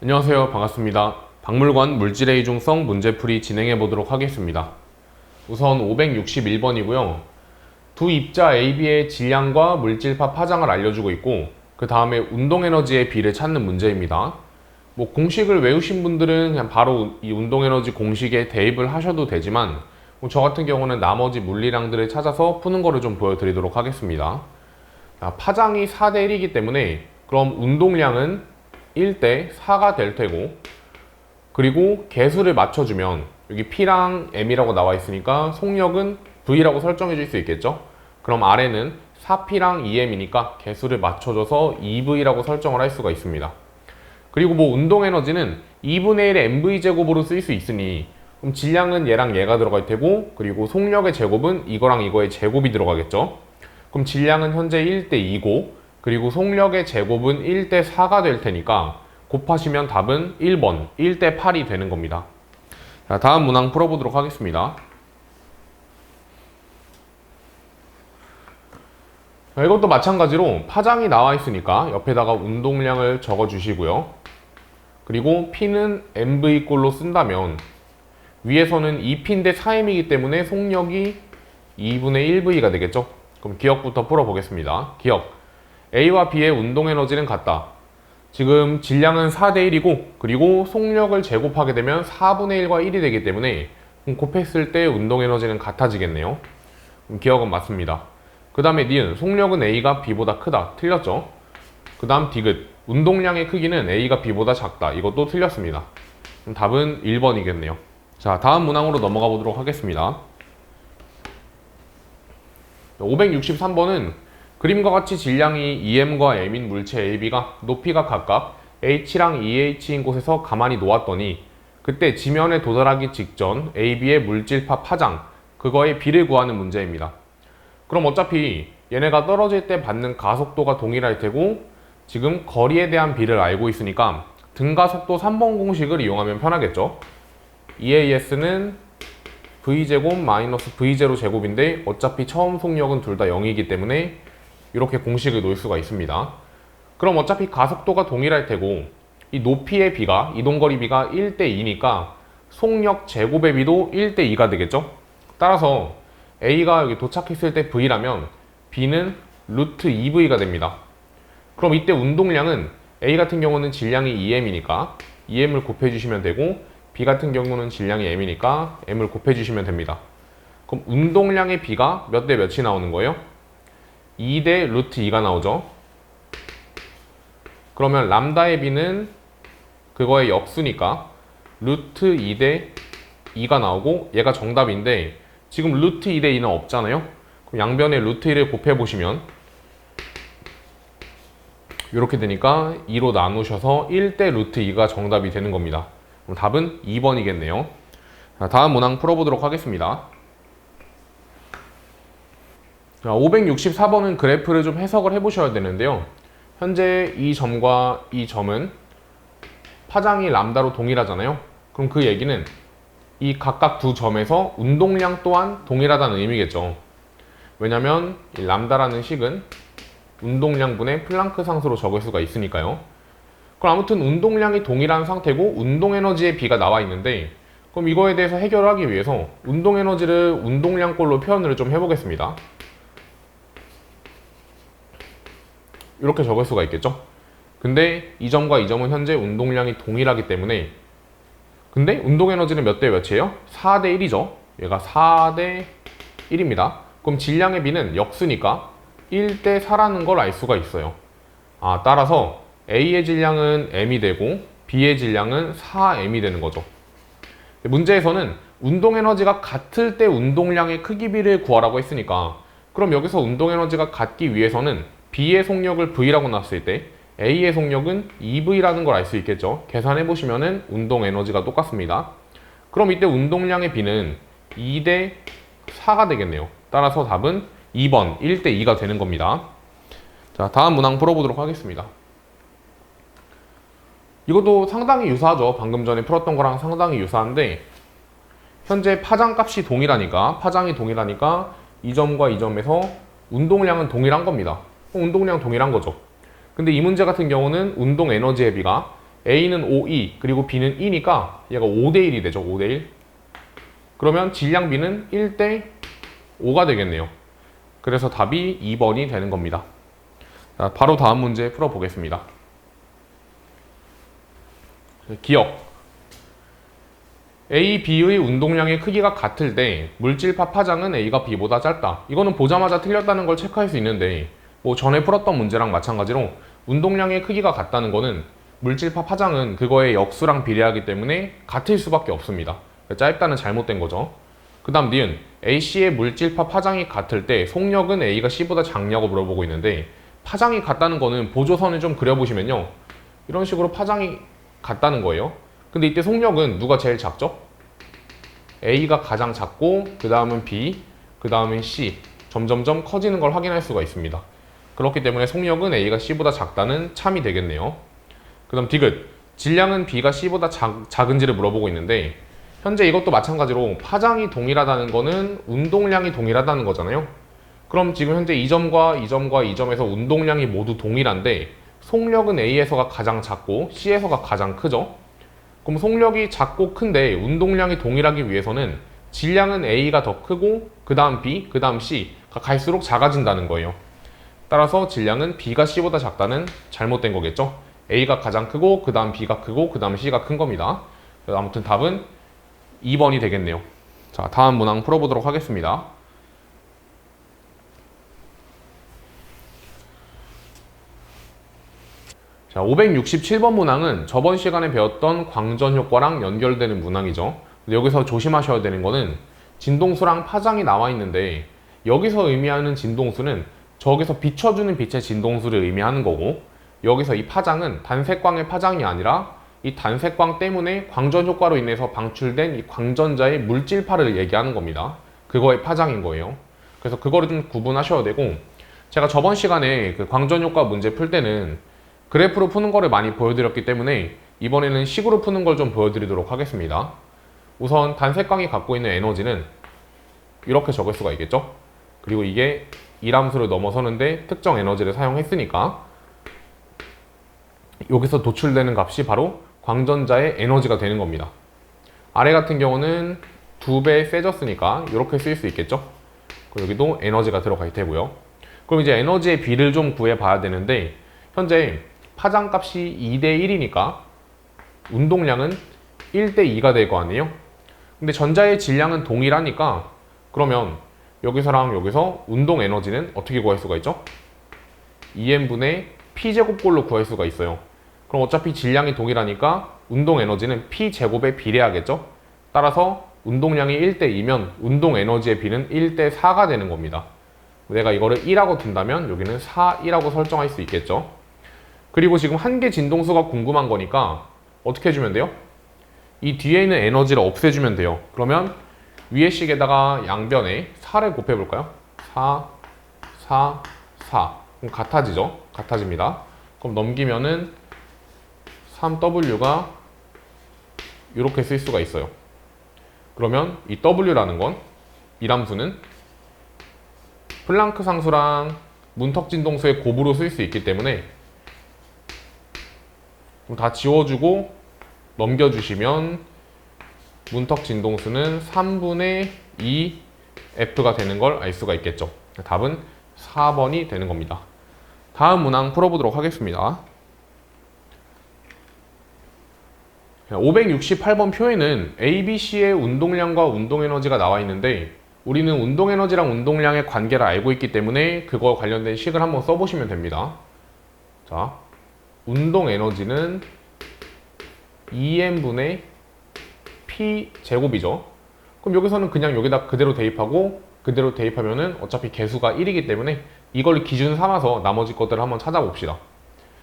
안녕하세요. 반갑습니다. 박물관 물질의 이중성 문제풀이 진행해 보도록 하겠습니다. 우선 561번이고요. 두 입자 AB의 질량과 물질파 파장을 알려주고 있고 그 다음에 운동에너지의 비를 찾는 문제입니다. 뭐 공식을 외우신 분들은 그냥 바로 이 운동에너지 공식에 대입을 하셔도 되지만 뭐 저 같은 경우는 나머지 물리량들을 찾아서 푸는 거를 좀 보여드리도록 하겠습니다. 자, 파장이 4대 1이기 때문에 그럼 운동량은 1대 4가 될 테고 그리고 개수를 맞춰주면 여기 P랑 M이라고 나와 있으니까 속력은 V라고 설정해 줄 수 있겠죠? 그럼 아래는 4P랑 2M이니까 개수를 맞춰줘서 2V라고 설정을 할 수가 있습니다. 그리고 뭐 운동 에너지는 2분의 1의 MV 제곱으로 쓸 수 있으니 그럼 질량은 얘랑 얘가 들어갈 테고 그리고 속력의 제곱은 이거랑 이거의 제곱이 들어가겠죠. 그럼 질량은 현재 1대 2고 그리고 속력의 제곱은 1대 4가 될 테니까 곱하시면 답은 1번 1대 8이 되는 겁니다. 자, 다음 문항 풀어보도록 하겠습니다. 자, 이것도 마찬가지로 파장이 나와 있으니까 옆에다가 운동량을 적어 주시고요. 그리고 P는 MV꼴로 쓴다면 위에서는 2P인데 4M이기 때문에 속력이 2분의 1V가 되겠죠? 그럼 기억부터 풀어보겠습니다. 기억. A와 B의 운동 에너지는 같다. 지금 질량은 4대 1이고 그리고 속력을 제곱하게 되면 4분의 1과 1이 되기 때문에 곱했을 때 운동 에너지는 같아지겠네요. 기억은 맞습니다. 그 다음에 니은 속력은 A가 B보다 크다. 틀렸죠? 그 다음 디귿 운동량의 크기는 A가 B보다 작다. 이것도 틀렸습니다. 답은 1번이겠네요. 자 다음 문항으로 넘어가 보도록 하겠습니다. 563번은 그림과 같이 질량이 EM과 M인 물체 AB가 높이가 각각 H랑 EH인 곳에서 가만히 놓았더니 그때 지면에 도달하기 직전 AB의 물질파 파장 그거의 비를 구하는 문제입니다. 그럼 어차피 얘네가 떨어질 때 받는 가속도가 동일할 테고 지금 거리에 대한 비를 알고 있으니까 등가속도 3번 공식을 이용하면 편하겠죠. EAS는 V제곱 마이너스 V0 제곱인데 어차피 처음 속력은 둘 다 0이기 때문에 이렇게 공식을 놓을 수가 있습니다. 그럼 어차피 가속도가 동일할 테고 이 높이의 비가 이동거리 비가 1대 2니까 속력 제곱의 비도 1대 2가 되겠죠? 따라서 A가 여기 도착했을 때 V라면 B는 루트 2V가 됩니다. 그럼 이때 운동량은 A 같은 경우는 질량이 2M이니까 2M을 곱해주시면 되고 B 같은 경우는 질량이 M이니까 M을 곱해주시면 됩니다. 그럼 운동량의 B가 몇 대 몇이 나오는 거예요? 2대 루트 2가 나오죠. 그러면 람다의 B는 그거의 역수니까 루트 2대 2가 나오고 얘가 정답인데 지금 루트 2대 2는 없잖아요. 그럼 양변에 루트 1을 곱해보시면 이렇게 되니까 2로 나누셔서 1대 루트 2가 정답이 되는 겁니다. 그럼 답은 2번이겠네요. 자, 다음 문항 풀어보도록 하겠습니다. 자, 564번은 그래프를 좀 해석을 해보셔야 되는데요. 현재 이 점과 이 점은 파장이 람다로 동일하잖아요. 그럼 그 얘기는 이 각각 두 점에서 운동량 또한 동일하다는 의미겠죠. 왜냐면 이 람다라는 식은 운동량분의 플랑크 상수로 적을 수가 있으니까요. 그럼 아무튼 운동량이 동일한 상태고 운동 에너지의 비가 나와 있는데 그럼 이거에 대해서 해결하기 위해서 운동 에너지를 운동량꼴로 표현을 좀 해보겠습니다. 이렇게 적을 수가 있겠죠. 근데 이 점과 이 점은 현재 운동량이 동일하기 때문에 근데 운동 에너지는 몇 대 몇이에요? 4 대 1이죠. 얘가 4 대 1입니다. 그럼 질량의 비는 역수니까 1 대 4라는 걸 알 수가 있어요. 아, 따라서 A의 질량은 M이 되고 B의 질량은 4M이 되는 거죠. 문제에서는 운동 에너지가 같을 때 운동량의 크기 비를 구하라고 했으니까 그럼 여기서 운동 에너지가 같기 위해서는 B의 속력을 V라고 놨을 때 A의 속력은 2V라는 걸 알 수 있겠죠. 계산해 보시면은 운동 에너지가 똑같습니다. 그럼 이때 운동량의 B는 2 대 4가 되겠네요. 따라서 답은 2번 1 대 2가 되는 겁니다. 자, 다음 문항 풀어보도록 하겠습니다. 이것도 상당히 유사하죠. 방금 전에 풀었던 거랑 상당히 유사한데 현재 파장 값이 동일하니까 파장이 동일하니까 이 점과 이 점에서 운동량은 동일한 겁니다. 운동량 동일한 거죠. 근데 이 문제 같은 경우는 운동 에너지의 비가 A는 5, 2 그리고 B는 2니까 얘가 5대 1이 되죠. 5대 1. 그러면 질량 B는 1대 5가 되겠네요. 그래서 답이 2번이 되는 겁니다. 자, 바로 다음 문제 풀어보겠습니다. 기억. A, B의 운동량의 크기가 같을 때 물질 파 파장은 A가 B보다 짧다. 이거는 보자마자 틀렸다는 걸 체크할 수 있는데 뭐 전에 풀었던 문제랑 마찬가지로 운동량의 크기가 같다는 거는 물질파 파장은 그거의 역수랑 비례하기 때문에 같을 수밖에 없습니다. 짧다는 잘못된 거죠. 그 다음 니은 AC의 물질파 파장이 같을 때 속력은 A가 C보다 작냐고 물어보고 있는데 파장이 같다는 거는 보조선을 좀 그려보시면요. 이런 식으로 파장이 같다는 거예요. 근데 이때 속력은 누가 제일 작죠? A가 가장 작고 그 다음은 B, 그 다음은 C 점점점 커지는 걸 확인할 수가 있습니다. 그렇기 때문에 속력은 A가 C보다 작다는 참이 되겠네요. 그 다음 디귿 질량은 B가 C보다 작, 작은지를 물어보고 있는데 현재 이것도 마찬가지로 파장이 동일하다는 거는 운동량이 동일하다는 거잖아요. 그럼 지금 현재 이 점과 이 점과 이 점에서 운동량이 모두 동일한데 속력은 A에서가 가장 작고 C에서가 가장 크죠. 그럼 속력이 작고 큰데 운동량이 동일하기 위해서는 질량은 A가 더 크고 그 다음 B, 그 다음 C가 갈수록 작아진다는 거예요. 따라서 질량은 B가 C보다 작다는 잘못된 거겠죠. A가 가장 크고 그 다음 B가 크고 그 다음 C가 큰 겁니다. 아무튼 답은 2번이 되겠네요. 자, 다음 문항 풀어보도록 하겠습니다. 자, 567번 문항은 저번 시간에 배웠던 광전 효과랑 연결되는 문항이죠. 여기서 조심하셔야 되는 거는 진동수랑 파장이 나와 있는데 여기서 의미하는 진동수는 저기서 비춰주는 빛의 진동수를 의미하는 거고 여기서 이 파장은 단색광의 파장이 아니라 이 단색광 때문에 광전 효과로 인해서 방출된 이 광전자의 물질파를 얘기하는 겁니다. 그거의 파장인 거예요. 그래서 그거를 좀 구분하셔야 되고 제가 저번 시간에 그 광전 효과 문제 풀 때는 그래프로 푸는 거를 많이 보여드렸기 때문에 이번에는 식으로 푸는 걸 좀 보여드리도록 하겠습니다. 우선 단색광이 갖고 있는 에너지는 이렇게 적을 수가 있겠죠? 그리고 이게 이함수를 넘어서는데 특정 에너지를 사용했으니까 여기서 도출되는 값이 바로 광전자의 에너지가 되는 겁니다. 아래 같은 경우는 두 배 세졌으니까 이렇게 쓸 수 있겠죠? 여기도 에너지가 들어가 있 되고요. 그럼 이제 에너지의 비를 좀 구해 봐야 되는데 현재 파장 값이 2대 1이니까 운동량은 1대 2가 될 거 아니에요? 근데 전자의 질량은 동일하니까 그러면 여기서랑 여기서 운동 에너지는 어떻게 구할 수가 있죠? 2n분의 p제곱꼴로 구할 수가 있어요. 그럼 어차피 질량이 동일하니까 운동 에너지는 p제곱에 비례하겠죠? 따라서 운동량이 1대 2면 운동 에너지의 비는 1대 4가 되는 겁니다. 내가 이거를 1하고 둔다면 여기는 4, 1하고 설정할 수 있겠죠? 그리고 지금 한 개 진동수가 궁금한 거니까 어떻게 해주면 돼요? 이 뒤에 있는 에너지를 없애주면 돼요. 그러면 위에 식에다가 양변에 4를 곱해볼까요? 4, 4, 4. 그럼 같아지죠? 같아집니다. 그럼 넘기면은 3W가 이렇게 쓸 수가 있어요. 그러면 이 W라는 건 이함수는 플랑크 상수랑 문턱 진동수의 곱으로 쓸 수 있기 때문에 다 지워주고 넘겨주시면 문턱 진동수는 3분의 2 F가 되는 걸 알 수가 있겠죠. 답은 4번이 되는 겁니다. 다음 문항 풀어보도록 하겠습니다. 568번 표에는 ABC의 운동량과 운동에너지가 나와 있는데 우리는 운동에너지랑 운동량의 관계를 알고 있기 때문에 그거 관련된 식을 한번 써보시면 됩니다. 자, 운동에너지는 2n분의 p 제곱이죠. 그럼 여기서는 그냥 여기다 그대로 대입하고 그대로 대입하면은 어차피 개수가 1이기 때문에 이걸 기준 삼아서 나머지 것들을 한번 찾아봅시다.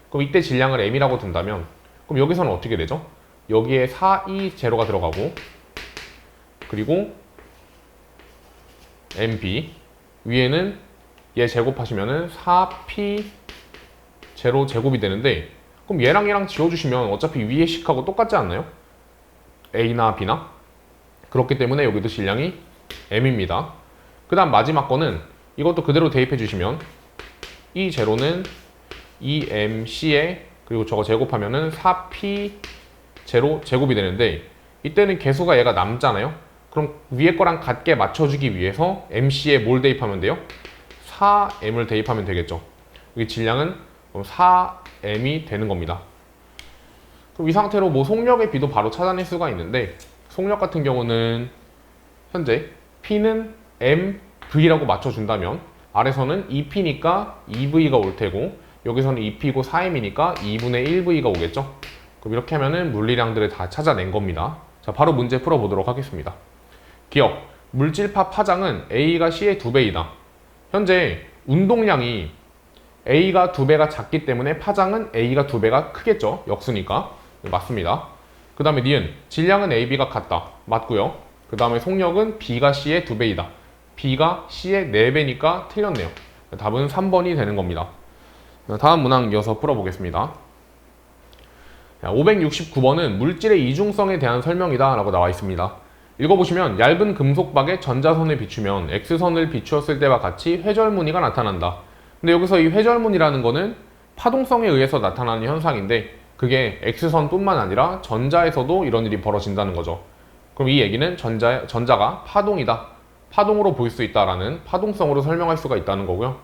그럼 이때 질량을 m이라고 둔다면 그럼 여기서는 어떻게 되죠? 여기에 4, 2 제로가 들어가고 그리고 mb 위에는 얘 제곱하시면은 4p 제로 제곱이 되는데 그럼 얘랑 얘랑 지워주시면 어차피 위에 식하고 똑같지 않나요? A나 B나? 그렇기 때문에 여기도 질량이 M입니다. 그 다음 마지막 거는 이것도 그대로 대입해 주시면 이 제로는 2MC의 그리고 저거 제곱하면은 4p 제로 제곱이 되는데 이때는 개수가 얘가 남잖아요. 그럼 위에 거랑 같게 맞춰주기 위해서 MC에 뭘 대입하면 돼요? 4m을 대입하면 되겠죠. 여기 질량은 4m이 되는 겁니다. 그럼 이 상태로 뭐 속력의 비도 바로 찾아낼 수가 있는데 속력 같은 경우는 현재 P는 MV라고 맞춰준다면 아래서는 2P니까 2V가 올 테고 여기서는 2P고 4M이니까 2분의 1V가 오겠죠. 그럼 이렇게 하면은 물리량들을 다 찾아낸 겁니다. 자, 바로 문제 풀어보도록 하겠습니다. 기억, 물질파 파장은 A가 C의 2배이다. 현재 운동량이 A가 2배가 작기 때문에 파장은 A가 2배가 크겠죠. 역수니까. 네, 맞습니다. 그 다음에 니은, 질량은 AB가 같다. 맞고요. 그 다음에 속력은 B가 C의 2배이다. B가 C의 4배니까 틀렸네요. 답은 3번이 되는 겁니다. 다음 문항 이어서 풀어보겠습니다. 569번은 물질의 이중성에 대한 설명이다 라고 나와 있습니다. 읽어보시면 얇은 금속박에 전자선을 비추면 X선을 비추었을 때와 같이 회절무늬가 나타난다. 근데 여기서 이 회절무늬라는 거는 파동성에 의해서 나타나는 현상인데 그게 X선뿐만 아니라 전자에서도 이런 일이 벌어진다는 거죠. 그럼 이 얘기는 전자, 전자가 파동이다. 파동으로 보일 수 있다라는 파동성으로 설명할 수가 있다는 거고요.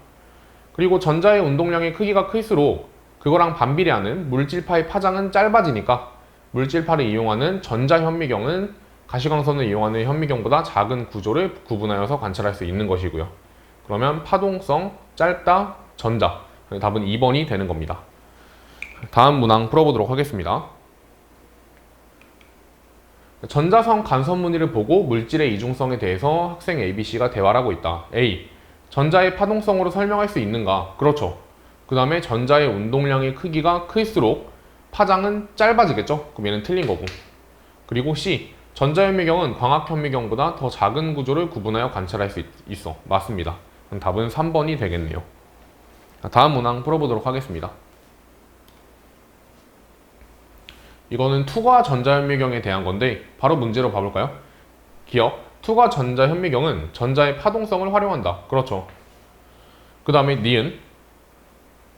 그리고 전자의 운동량의 크기가 클수록 그거랑 반비례하는 물질파의 파장은 짧아지니까 물질파를 이용하는 전자 현미경은 가시광선을 이용하는 현미경보다 작은 구조를 구분하여서 관찰할 수 있는 것이고요. 그러면 파동성 짧다 전자 답은 2번이 되는 겁니다. 다음 문항 풀어보도록 하겠습니다. 전자성 간섭 무늬를 보고 물질의 이중성에 대해서 학생 ABC가 대화를 하고 있다. A. 전자의 파동성으로 설명할 수 있는가? 그렇죠. 그 다음에 전자의 운동량의 크기가 클수록 파장은 짧아지겠죠? 그럼 얘는 틀린 거고. 그리고 C. 전자현미경은 광학현미경보다 더 작은 구조를 구분하여 관찰할 수 있, 있어. 맞습니다. 답은 3번이 되겠네요. 다음 문항 풀어보도록 하겠습니다. 이거는 투과 전자현미경에 대한 건데 바로 문제로 봐볼까요? 기억, 투과 전자현미경은 전자의 파동성을 활용한다. 그렇죠. 그 다음에 니은,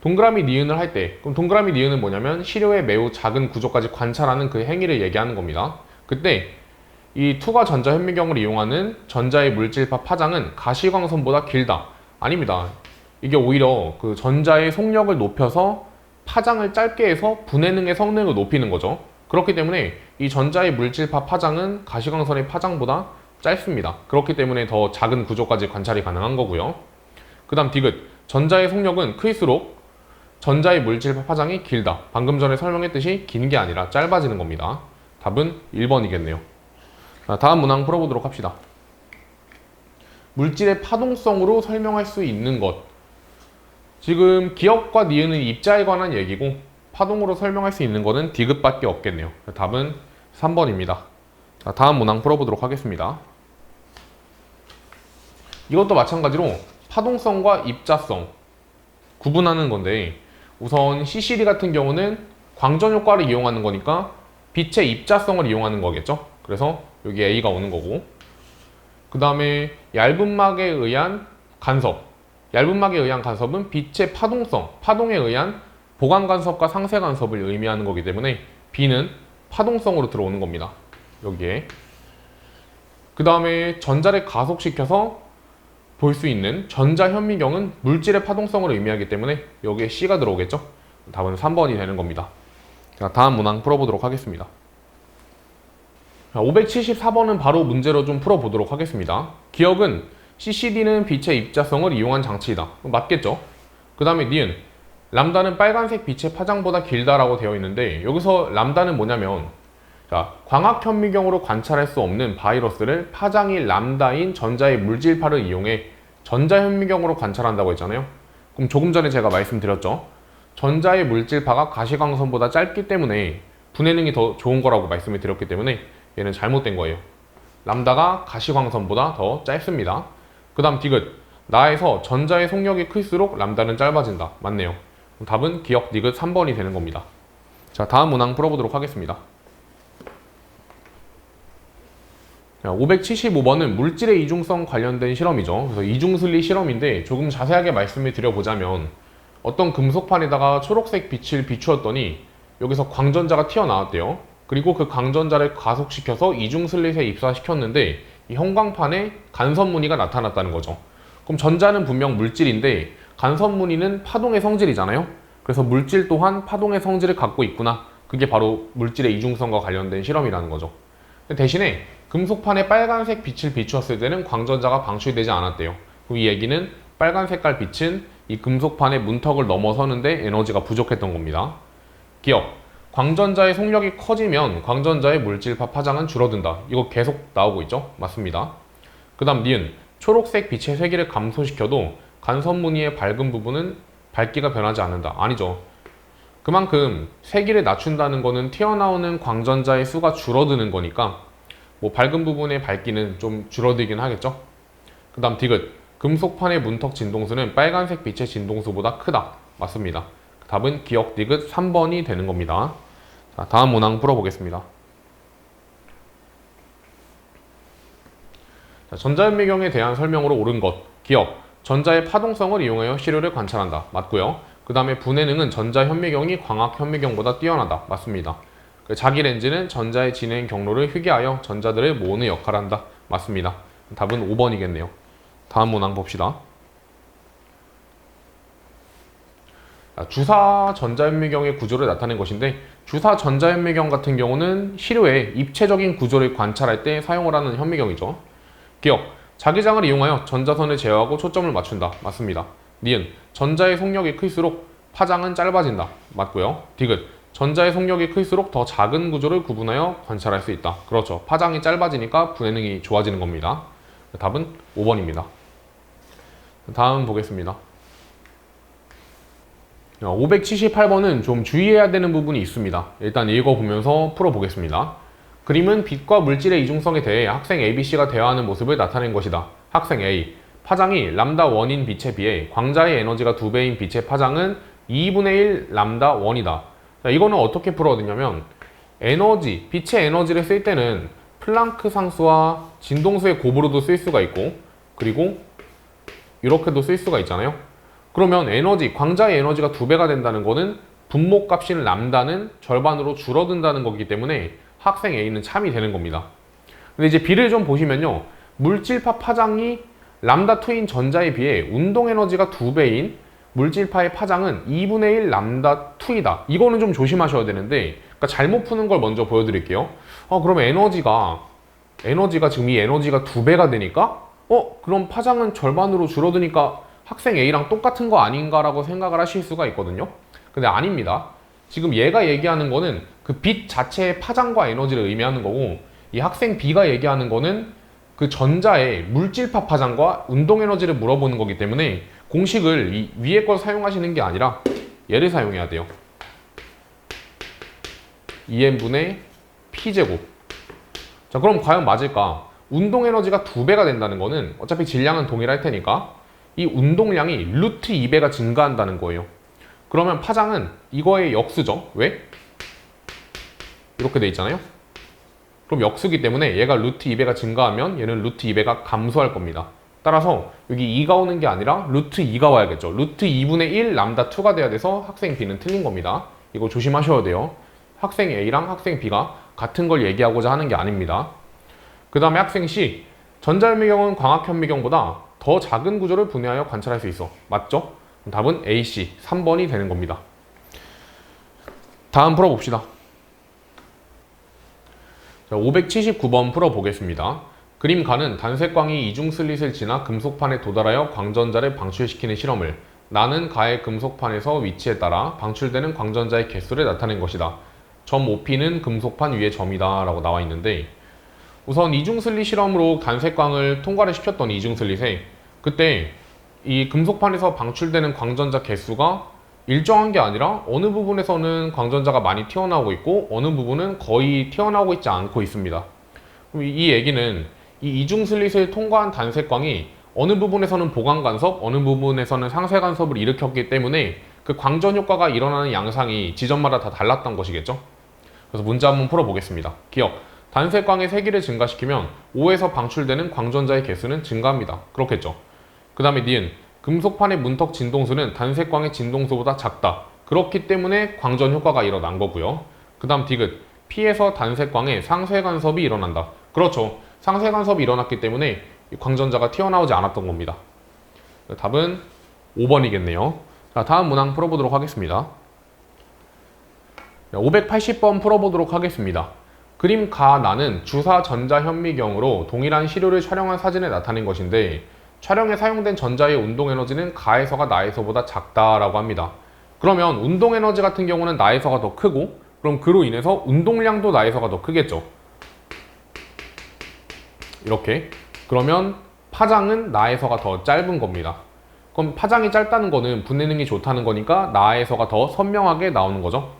동그라미 니은을 할 때, 그럼 동그라미 니은은 뭐냐면 시료의 매우 작은 구조까지 관찰하는 그 행위를 얘기하는 겁니다. 그때 이 투과 전자 현미경을 이용하는 전자의 물질파 파장은 가시광선보다 길다. 아닙니다. 이게 오히려 그 전자의 속력을 높여서 파장을 짧게 해서 분해능의 성능을 높이는 거죠. 그렇기 때문에 이 전자의 물질파 파장은 가시광선의 파장보다 짧습니다. 그렇기 때문에 더 작은 구조까지 관찰이 가능한 거고요. 그 다음 디귿. 전자의 속력은 클수록 전자의 물질파 파장이 길다. 방금 전에 설명했듯이 긴 게 아니라 짧아지는 겁니다. 답은 1번이겠네요. 자, 다음 문항 풀어보도록 합시다. 물질의 파동성으로 설명할 수 있는 것. 지금 기억과 니은은 입자에 관한 얘기고 파동으로 설명할 수 있는 것은 디귿밖에 없겠네요. 답은 3번입니다. 자, 다음 문항 풀어보도록 하겠습니다. 이것도 마찬가지로 파동성과 입자성 구분하는 건데 우선 CCD 같은 경우는 광전 효과를 이용하는 거니까 빛의 입자성을 이용하는 거겠죠. 그래서 여기 A가 오는 거고 그 다음에 얇은 막에 의한 간섭 얇은 막에 의한 간섭은 빛의 파동성, 파동에 의한 보강 간섭과 상쇄 간섭을 의미하는 거기 때문에 B는 파동성으로 들어오는 겁니다. 여기에. 그 다음에 전자를 가속시켜서 볼 수 있는 전자 현미경은 물질의 파동성을 의미하기 때문에 여기에 C가 들어오겠죠? 답은 3번이 되는 겁니다. 자, 다음 문항 풀어보도록 하겠습니다. 574번은 바로 문제로 좀 풀어보도록 하겠습니다. 기억은 CCD는 빛의 입자성을 이용한 장치이다. 맞겠죠? 그 다음에 니은 람다는 빨간색 빛의 파장보다 길다라고 되어 있는데 여기서 람다는 뭐냐면 자, 광학 현미경으로 관찰할 수 없는 바이러스를 파장이 람다인 전자의 물질파를 이용해 전자 현미경으로 관찰한다고 했잖아요. 그럼 조금 전에 제가 말씀드렸죠. 전자의 물질파가 가시광선보다 짧기 때문에 분해능이 더 좋은 거라고 말씀을 드렸기 때문에 얘는 잘못된 거예요. 람다가 가시광선보다 더 짧습니다. 그 다음 디귿. 나에서 전자의 속력이 클수록 람다는 짧아진다. 맞네요. 답은 기억 디귿 3번이 되는 겁니다. 자, 다음 문항 풀어보도록 하겠습니다. 575번은 물질의 이중성 관련된 실험이죠. 그래서 이중슬리 실험인데 조금 자세하게 말씀을 드려보자면 어떤 금속판에다가 초록색 빛을 비추었더니 여기서 광전자가 튀어나왔대요. 그리고 그 광전자를 가속시켜서 이중 슬릿에 입사시켰는데 이 형광판에 간섭 무늬가 나타났다는 거죠. 그럼 전자는 분명 물질인데 간섭 무늬는 파동의 성질이잖아요. 그래서 물질 또한 파동의 성질을 갖고 있구나. 그게 바로 물질의 이중성과 관련된 실험이라는 거죠. 대신에 금속판에 빨간색 빛을 비추었을 때는 광전자가 방출되지 않았대요. 이 얘기는 빨간 색깔 빛은 이 금속판의 문턱을 넘어서는데 에너지가 부족했던 겁니다. 기억. 광전자의 속력이 커지면 광전자의 물질파 파장은 줄어든다. 이거 계속 나오고 있죠? 맞습니다. 그 다음 니은. 초록색 빛의 세기를 감소시켜도 간섭 무늬의 밝은 부분은 밝기가 변하지 않는다. 아니죠. 그만큼 세기를 낮춘다는 거는 튀어나오는 광전자의 수가 줄어드는 거니까 뭐 밝은 부분의 밝기는 좀 줄어들긴 하겠죠. 그 다음 디귿. 금속판의 문턱 진동수는 빨간색 빛의 진동수보다 크다. 맞습니다. 답은 기억 디귿 3번이 되는 겁니다. 자, 다음 문항 풀어보겠습니다. 자, 전자현미경에 대한 설명으로 옳은 것. 기억. 전자의 파동성을 이용하여 시료를 관찰한다. 맞고요. 그 다음에 분해능은 전자현미경이 광학현미경보다 뛰어나다. 맞습니다. 그 자기 렌즈는 전자의 진행 경로를 휴게하여 전자들을 모으는 역할을 한다. 맞습니다. 답은 5번이겠네요. 다음 문항 봅시다. 아, 주사 전자현미경의 구조를 나타낸 것인데 주사 전자현미경 같은 경우는 시료의 입체적인 구조를 관찰할 때 사용을 하는 현미경이죠. 기억. 자기장을 이용하여 전자선을 제어하고 초점을 맞춘다. 맞습니다. 니은. 전자의 속력이 클수록 파장은 짧아진다. 맞고요. 디귿. 전자의 속력이 클수록 더 작은 구조를 구분하여 관찰할 수 있다. 그렇죠. 파장이 짧아지니까 분해능이 좋아지는 겁니다. 답은 5번입니다. 다음 보겠습니다. 578번은 좀 주의해야 되는 부분이 있습니다. 일단 읽어보면서 풀어보겠습니다. 그림은 빛과 물질의 이중성에 대해 학생 ABC가 대화하는 모습을 나타낸 것이다. 학생 A. 파장이 람다 1인 빛에 비해 광자의 에너지가 2배인 빛의 파장은 2분의 1 람다 1이다. 자, 이거는 어떻게 풀어야 되냐면 에너지, 빛의 에너지를 쓸 때는 플랑크 상수와 진동수의 곱으로도 쓸 수가 있고 그리고 이렇게도 쓸 수가 있잖아요. 그러면 에너지, 광자의 에너지가 두 배가 된다는 거는 분모 값인 람다는 절반으로 줄어든다는 거기 때문에 학생 A는 참이 되는 겁니다. 근데 이제 B를 좀 보시면요. 물질파 파장이 람다 2인 전자에 비해 운동 에너지가 두 배인 물질파의 파장은 2분의 1 람다 2이다. 이거는 좀 조심하셔야 되는데, 그러니까 잘못 푸는 걸 먼저 보여드릴게요. 어, 그럼 에너지가, 에너지가 지금 이 에너지가 두 배가 되니까, 어, 그럼 파장은 절반으로 줄어드니까 학생 A랑 똑같은 거 아닌가라고 생각을 하실 수가 있거든요. 근데 아닙니다. 지금 얘가 얘기하는 거는 그 빛 자체의 파장과 에너지를 의미하는 거고, 이 학생 B가 얘기하는 거는 그 전자의 물질파 파장과 운동 에너지를 물어보는 거기 때문에 공식을 이 위에 걸 사용하시는 게 아니라 얘를 사용해야 돼요. 2n분의 p제곱. 자, 그럼 과연 맞을까? 운동 에너지가 두 배가 된다는 거는 어차피 질량은 동일할 테니까 이 운동량이 루트 2배가 증가한다는 거예요. 그러면 파장은 이거의 역수죠. 왜? 이렇게 돼 있잖아요. 그럼 역수기 때문에 얘가 루트 2배가 증가하면 얘는 루트 2배가 감소할 겁니다. 따라서 여기 2가 오는 게 아니라 루트 2가 와야겠죠. 루트 2분의 1 람다 2가 돼야 돼서 학생 B는 틀린 겁니다. 이거 조심하셔야 돼요. 학생 A랑 학생 B가 같은 걸 얘기하고자 하는 게 아닙니다. 그 다음에 학생 C. 전자현미경은 광학현미경보다 더 작은 구조를 분해하여 관찰할 수 있어. 맞죠? 답은 AC 3번이 되는 겁니다. 다음 풀어봅시다. 자, 579번 풀어보겠습니다. 그림가는 단색광이 이중 슬릿을 지나 금속판에 도달하여 광전자를 방출시키는 실험을 나는 가의 금속판에서 위치에 따라 방출되는 광전자의 개수를 나타낸 것이다. 점 5p는 금속판 위의 점이다 라고 나와 있는데 우선 이중 슬릿 실험으로 단색광을 통과를 시켰던 이중 슬릿에 그때 이 금속판에서 방출되는 광전자 개수가 일정한 게 아니라 어느 부분에서는 광전자가 많이 튀어나오고 있고 어느 부분은 거의 튀어나오고 있지 않고 있습니다. 그럼 이 얘기는 이 이중 슬릿을 통과한 단색광이 어느 부분에서는 보강 간섭, 어느 부분에서는 상쇄 간섭을 일으켰기 때문에 그 광전 효과가 일어나는 양상이 지점마다 다 달랐던 것이겠죠. 그래서 문제 한번 풀어보겠습니다. 기억. 단색광의 세기를 증가시키면 5에서 방출되는 광전자의 개수는 증가합니다. 그렇겠죠. 그 다음에 니은 금속판의 문턱 진동수는 단색광의 진동수보다 작다. 그렇기 때문에 광전 효과가 일어난 거고요. 그 다음 디귿. P에서 단색광의 상쇄 간섭이 일어난다. 그렇죠. 상쇄 간섭이 일어났기 때문에 이 광전자가 튀어나오지 않았던 겁니다. 답은 5번이겠네요. 자, 다음 문항 풀어보도록 하겠습니다. 580번 풀어보도록 하겠습니다. 그림 가 나는 주사 전자 현미경으로 동일한 시료를 촬영한 사진에 나타낸 것인데 촬영에 사용된 전자의 운동 에너지는 가에서가 나에서보다 작다라고 합니다. 그러면 운동 에너지 같은 경우는 나에서가 더 크고 그럼 그로 인해서 운동량도 나에서가 더 크겠죠. 이렇게 그러면 파장은 나에서가 더 짧은 겁니다. 그럼 파장이 짧다는 거는 분해능이 좋다는 거니까 나에서가 더 선명하게 나오는 거죠.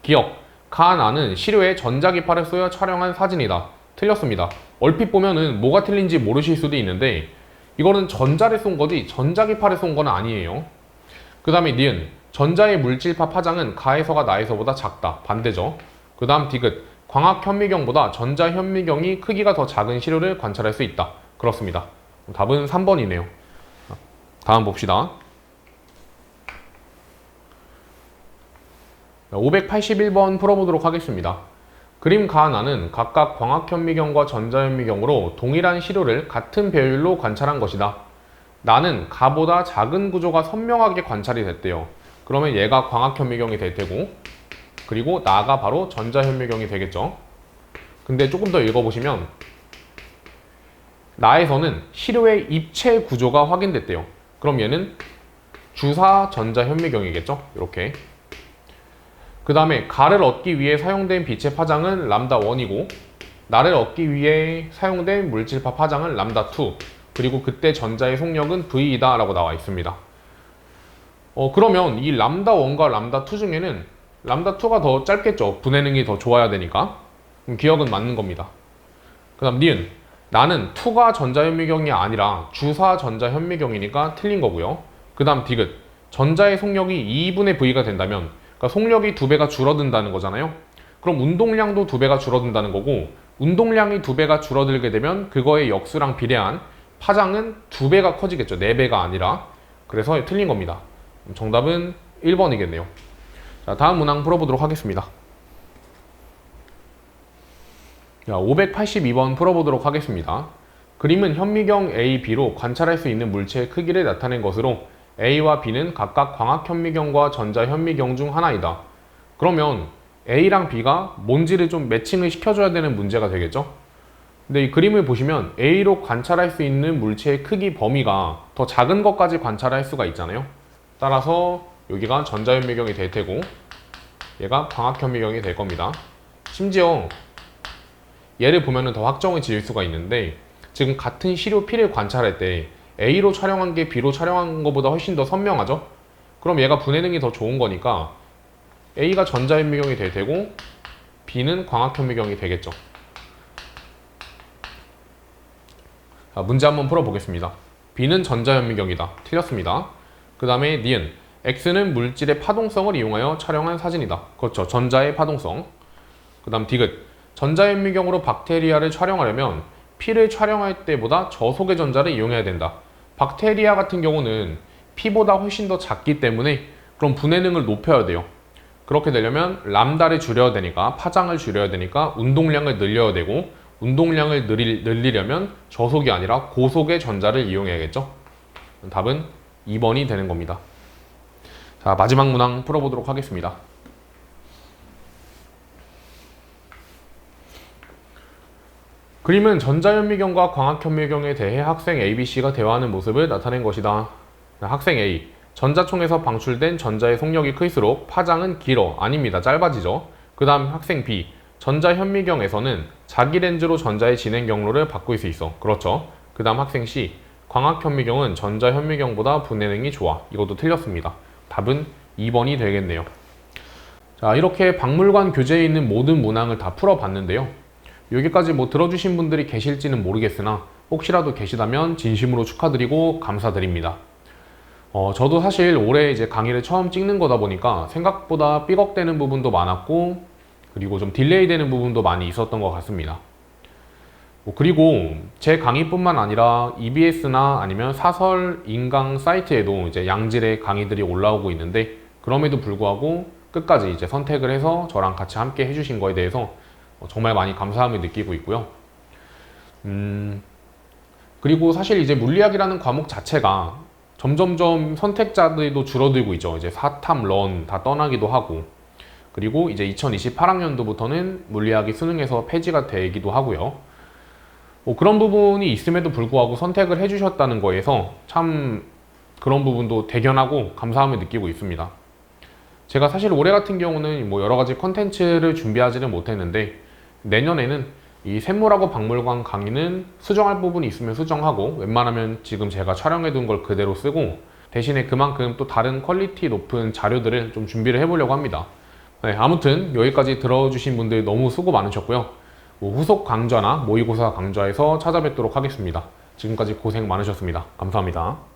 기억. 가 나는 시료에 전자기파를 쓰여 촬영한 사진이다. 틀렸습니다. 얼핏 보면은 뭐가 틀린지 모르실 수도 있는데 이거는 전자를 쏜 거지 전자기파를 쏜 건 아니에요. 그 다음에 니은. 전자의 물질파 파장은 가에서가 나에서보다 작다. 반대죠. 그 다음 디귿. 광학 현미경보다 전자 현미경이 크기가 더 작은 시료를 관찰할 수 있다. 그렇습니다. 답은 3번이네요. 다음 봅시다. 581번 풀어보도록 하겠습니다. 그림 가 나는 각각 광학현미경과 전자현미경으로 동일한 시료를 같은 배율로 관찰한 것이다. 나는 가보다 작은 구조가 선명하게 관찰이 됐대요. 그러면 얘가 광학현미경이 될 테고 그리고 나가 바로 전자현미경이 되겠죠. 근데 조금 더 읽어보시면 나에서는 시료의 입체 구조가 확인됐대요. 그럼 얘는 주사 전자현미경이겠죠. 이렇게 그 다음에 가를 얻기 위해 사용된 빛의 파장은 람다 1이고 나를 얻기 위해 사용된 물질파 파장은 람다 2 그리고 그때 전자의 속력은 V이다 라고 나와 있습니다. 어, 그러면 이 람다 1과 람다 2 중에는 람다 2가 더 짧겠죠. 분해능이 더 좋아야 되니까. 기억은 맞는 겁니다. 그 다음 니은 나는 2가 전자현미경이 아니라 주사 전자현미경이니까 틀린 거고요. 그 다음 디귿 전자의 속력이 2분의 V가 된다면 그러니까 속력이 두 배가 줄어든다는 거잖아요. 그럼 운동량도 두 배가 줄어든다는 거고 운동량이 두 배가 줄어들게 되면 그거의 역수랑 비례한 파장은 두 배가 커지겠죠. 네 배가 아니라. 그래서 틀린 겁니다. 정답은 1번이겠네요. 자, 다음 문항 풀어보도록 하겠습니다. 자, 582번 풀어보도록 하겠습니다. 그림은 현미경 A, B로 관찰할 수 있는 물체의 크기를 나타낸 것으로 A와 B는 각각 광학현미경과 전자현미경 중 하나이다. 그러면 A랑 B가 뭔지를 좀 매칭을 시켜줘야 되는 문제가 되겠죠? 근데 이 그림을 보시면 A로 관찰할 수 있는 물체의 크기 범위가 더 작은 것까지 관찰할 수가 있잖아요. 따라서 여기가 전자현미경이 될 테고 얘가 광학현미경이 될 겁니다. 심지어 얘를 보면 더 확정을 지을 수가 있는데 지금 같은 시료 P를 관찰할 때 A로 촬영한 게 B로 촬영한 것보다 훨씬 더 선명하죠? 그럼 얘가 분해능이 더 좋은 거니까 A가 전자현미경이 될 테고 B는 광학현미경이 되겠죠. 자, 문제 한번 풀어보겠습니다. B는 전자현미경이다. 틀렸습니다. 그 다음에 니은 X는 물질의 파동성을 이용하여 촬영한 사진이다. 그렇죠. 전자의 파동성. 그 다음 디귿 전자현미경으로 박테리아를 촬영하려면 P를 촬영할 때보다 저속의 전자를 이용해야 된다. 박테리아 같은 경우는 P보다 훨씬 더 작기 때문에 그럼 분해능을 높여야 돼요. 그렇게 되려면 람다를 줄여야 되니까 파장을 줄여야 되니까 운동량을 늘려야 되고 운동량을 늘리, 늘리려면 저속이 아니라 고속의 전자를 이용해야겠죠. 답은 2번이 되는 겁니다. 자 마지막 문항 풀어보도록 하겠습니다. 그림은 전자현미경과 광학현미경에 대해 학생 ABC가 대화하는 모습을 나타낸 것이다. 학생 A. 전자총에서 방출된 전자의 속력이 클수록 파장은 길어. 아닙니다. 짧아지죠. 그 다음 학생 B. 전자현미경에서는 자기 렌즈로 전자의 진행 경로를 바꿀 수 있어. 그렇죠. 그 다음 학생 C. 광학현미경은 전자현미경보다 분해능이 좋아. 이것도 틀렸습니다. 답은 2번이 되겠네요. 자, 이렇게 박물관 교재에 있는 모든 문항을 다 풀어봤는데요. 여기까지 뭐 들어주신 분들이 계실지는 모르겠으나 혹시라도 계시다면 진심으로 축하드리고 감사드립니다. 어, 저도 사실 올해 이제 강의를 처음 찍는 거다 보니까 생각보다 삐걱대는 부분도 많았고 그리고 좀 딜레이 되는 부분도 많이 있었던 것 같습니다. 뭐 그리고 제 강의뿐만 아니라 EBS나 아니면 사설 인강 사이트에도 이제 양질의 강의들이 올라오고 있는데 그럼에도 불구하고 끝까지 이제 선택을 해서 저랑 같이 함께 해주신 거에 대해서 어, 정말 많이 감사함을 느끼고 있고요. 음, 그리고 사실 이제 물리학이라는 과목 자체가 점점점 선택자들도 줄어들고 있죠. 이제 사탐, 런 다 떠나기도 하고. 그리고 이제 2028학년도부터는 물리학이 수능에서 폐지가 되기도 하고요. 뭐 그런 부분이 있음에도 불구하고 선택을 해주셨다는 거에서 참 그런 부분도 대견하고 감사함을 느끼고 있습니다. 제가 사실 올해 같은 경우는 뭐 여러 가지 컨텐츠를 준비하지는 못했는데 내년에는 이 샘물하고 박물관 강의는 수정할 부분이 있으면 수정하고 웬만하면 지금 제가 촬영해 둔 걸 그대로 쓰고 대신에 그만큼 또 다른 퀄리티 높은 자료들을 좀 준비를 해보려고 합니다. 네, 아무튼 여기까지 들어주신 분들 너무 수고 많으셨고요. 뭐 후속 강좌나 모의고사 강좌에서 찾아뵙도록 하겠습니다. 지금까지 고생 많으셨습니다. 감사합니다.